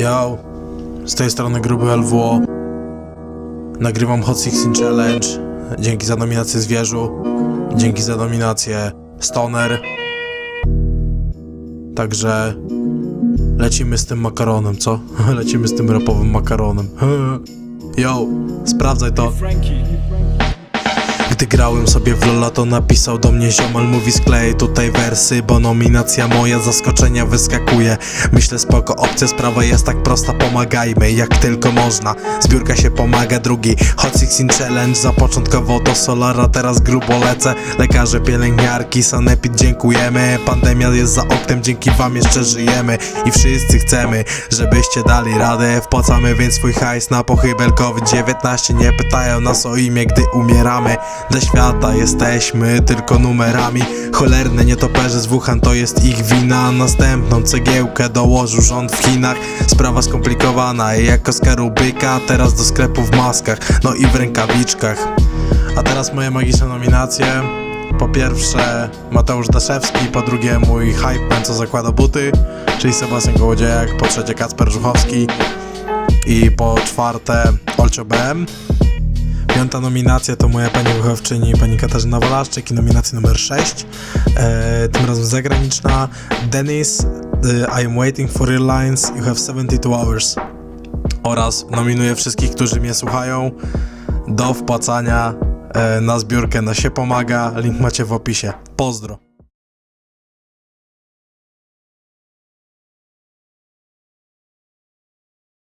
Yo, z tej strony gruby LWO. Nagrywam Hot 16 Challenge. Dzięki za nominację Zwierzu. Dzięki za nominację Stoner. Także lecimy z tym makaronem, co? Lecimy z tym rapowym makaronem. Yo, sprawdzaj to. Gdy grałem sobie w Lola to napisał do mnie ziomal Mówi sklej tutaj wersy, bo nominacja moja zaskoczenia wyskakuje. Myślę spoko, opcja sprawa jest tak prosta, pomagajmy jak tylko można. Zbiórka się pomaga, drugi Hot 16 Challenge Zapoczątkowo do Solara, teraz grubo lecę. Lekarze, pielęgniarki, sanepid dziękujemy. Pandemia jest za oknem, dzięki wam jeszcze żyjemy. I wszyscy chcemy, żebyście dali radę. Wpłacamy więc swój hajs na pochybel COVID-19 Nie pytają nas o imię, gdy umieramy Dla świata jesteśmy tylko numerami. Cholerne nietoperze z Wuhan to jest ich wina. Następną cegiełkę dołożył rząd w Chinach. Sprawa skomplikowana jak koska Rubika Teraz do sklepu w maskach, no i w rękawiczkach. A teraz moje magiczne nominacje. Po pierwsze Mateusz Daszewski, po drugie mój hype co zakłada buty, czyli Sebastian Kołodziejak, po trzecie Kacper Żuchowski i po czwarte Olcio BM. Piąta nominacja to moja pani wychowczyni, pani Katarzyna Walaszczyk i nominacja numer 6, e, tym razem zagraniczna. Dennis, e, I am waiting for your lines, you have 72 hours. Oraz nominuję wszystkich, którzy mnie słuchają do wpłacania e, na zbiórkę na się pomaga. Link macie w opisie. Pozdro.